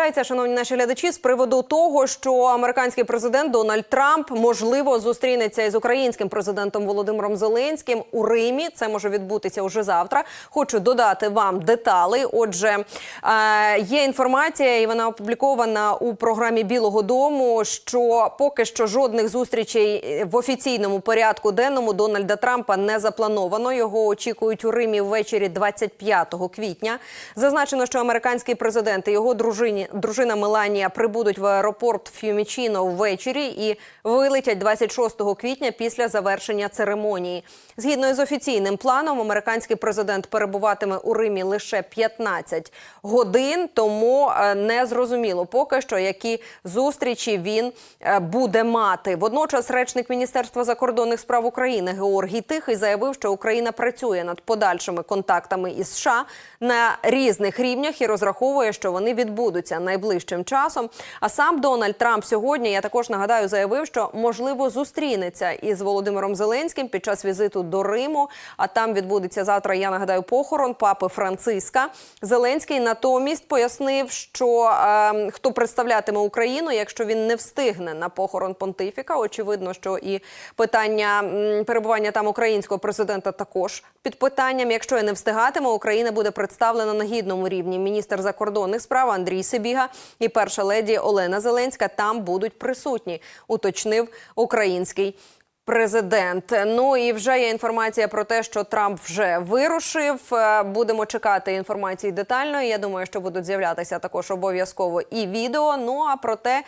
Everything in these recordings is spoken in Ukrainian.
з'являється, шановні наші глядачі, з приводу того, що американський президент Дональд Трамп можливо зустрінеться із українським президентом Володимиром Зеленським у Римі. Це може відбутися уже завтра. Хочу додати вам детали. Отже, е, є інформація, і вона опублікована у програмі Білого Дому. Що поки що жодних зустрічей в офіційному порядку денному Дональда Трампа не заплановано. Його очікують у Римі ввечері 25 квітня. Зазначено, що американський президент і його дружині дружина Меланія прибудуть в аеропорт Фюмічіно ввечері і вилетять 26 квітня після завершення церемонії. Згідно із офіційним планом, американський президент перебуватиме у Римі лише 15 годин, тому е, не зрозуміло поки що, які зустрічі він е, буде мати. Водночас, речник Міністерства закордонних справ України Георгій Тихий заявив, що Україна працює над подальшими контактами із США на різних рівнях і розраховує, що вони відбудуться найближчим часом. А сам Дональд Трамп сьогодні, я також нагадаю, заявив, що можливо зустрінеться із Володимиром Зеленським під час візиту до Риму. А там відбудеться завтра. Я нагадаю, похорон папи Франциска. Зеленський натомість пояснив, що е, хто представлятиме Україну, якщо він не встигне на похорон понтифіка. Очевидно, що і питання перебування там українського президента також під питанням. Якщо я не встигатиме, Україна буде представлена на гідному рівні. Міністр закордонних справ Андрій Сибіга і перша леді Олена Зеленська там будуть присутні, уточнив український. Президент, ну і вже є інформація про те, що Трамп вже вирушив. Е, Будемо чекати інформації детально. Я думаю, що будуть з'являтися також обов'язково і відео. Ну а про те,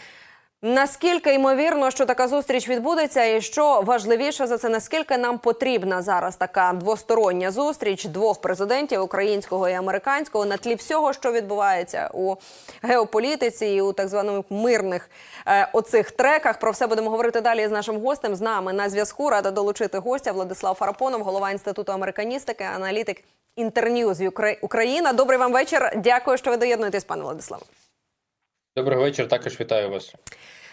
наскільки ймовірно, що така зустріч відбудеться, і що важливіше за це, наскільки нам потрібна зараз така двостороння зустріч двох президентів українського і американського на тлі всього, що відбувається у геополітиці і у так званих мирних е, оцих треках. Про все будемо говорити далі з нашим гостем. З нами на зв'язку рада долучити гостя Владислав Фарапонов, голова інституту американістики, аналітик Інтерньюз Україна. Добрий вам вечір. Дякую, що ви доєднуєтесь, пане Владиславе. Доброго вечір. також вітаю вас.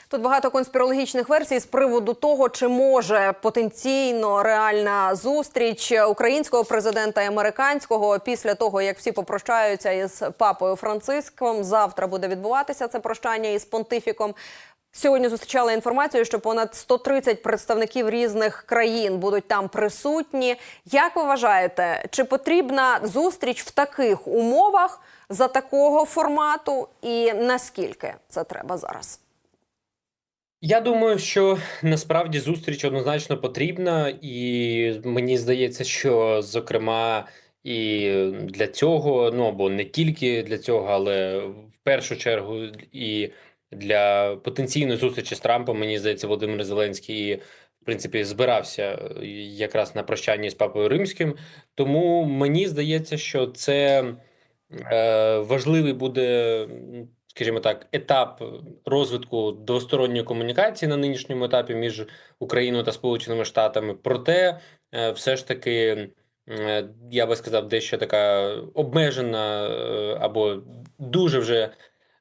Тут багато конспірологічних версій з приводу того, чи може потенційно реальна зустріч українського президента і американського після того, як всі попрощаються із папою Франциском. Завтра буде відбуватися це прощання із понтифіком. Сьогодні зустрічала інформацію, що понад 130 представників різних країн будуть там присутні. Як ви вважаєте, чи потрібна зустріч в таких умовах за такого формату, і наскільки це треба зараз? Я думаю, що насправді зустріч однозначно потрібна, і мені здається, що зокрема і для цього, ну або не тільки для цього, але в першу чергу і для потенційної зустрічі з Трампом, мені здається, Володимир Зеленський в принципі збирався е, якраз на прощанні з папою римським. Тому мені здається, що це е, важливий буде. скажімо так, етап розвитку двосторонньої комунікації на нинішньому етапі між Україною та Сполученими Штатами. Проте, е, все ж таки, е, я би сказав, дещо така обмежена або дуже вже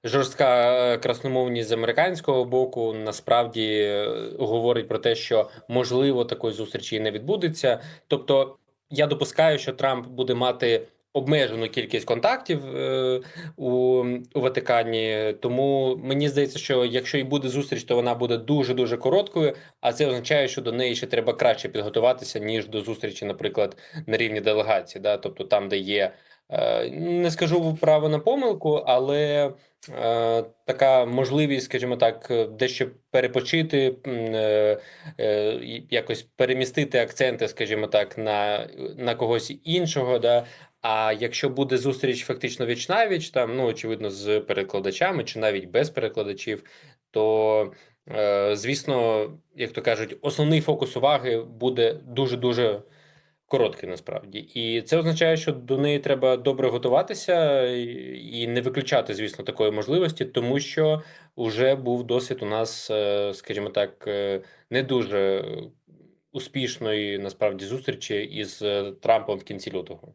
жорстка е, красномовність з американського боку насправді е, говорить про те, що можливо такої зустрічі не відбудеться. Тобто, я допускаю, що Трамп буде мати обмежену кількість контактів е, у, у Ватикані. Тому мені здається, що якщо і буде зустріч, то вона буде дуже дуже короткою. А це означає, що до неї ще треба краще підготуватися ніж до зустрічі, наприклад, на рівні делегації. Да? Тобто там, де є. Е, Не скажу право на помилку, але е, така можливість, скажімо так, дещо перепочити, е, якось перемістити акценти, скажімо так, на, на когось іншого. Да? А якщо буде зустріч фактично віч навіч, там ну очевидно, з перекладачами чи навіть без перекладачів, то звісно, як то кажуть, основний фокус уваги буде дуже дуже короткий насправді, і це означає, що до неї треба добре готуватися і, не виключати, звісно, такої можливості, тому що вже був досвід у нас, е, скажімо так, е, не дуже успішної насправді зустрічі із е, Трампом в кінці лютого.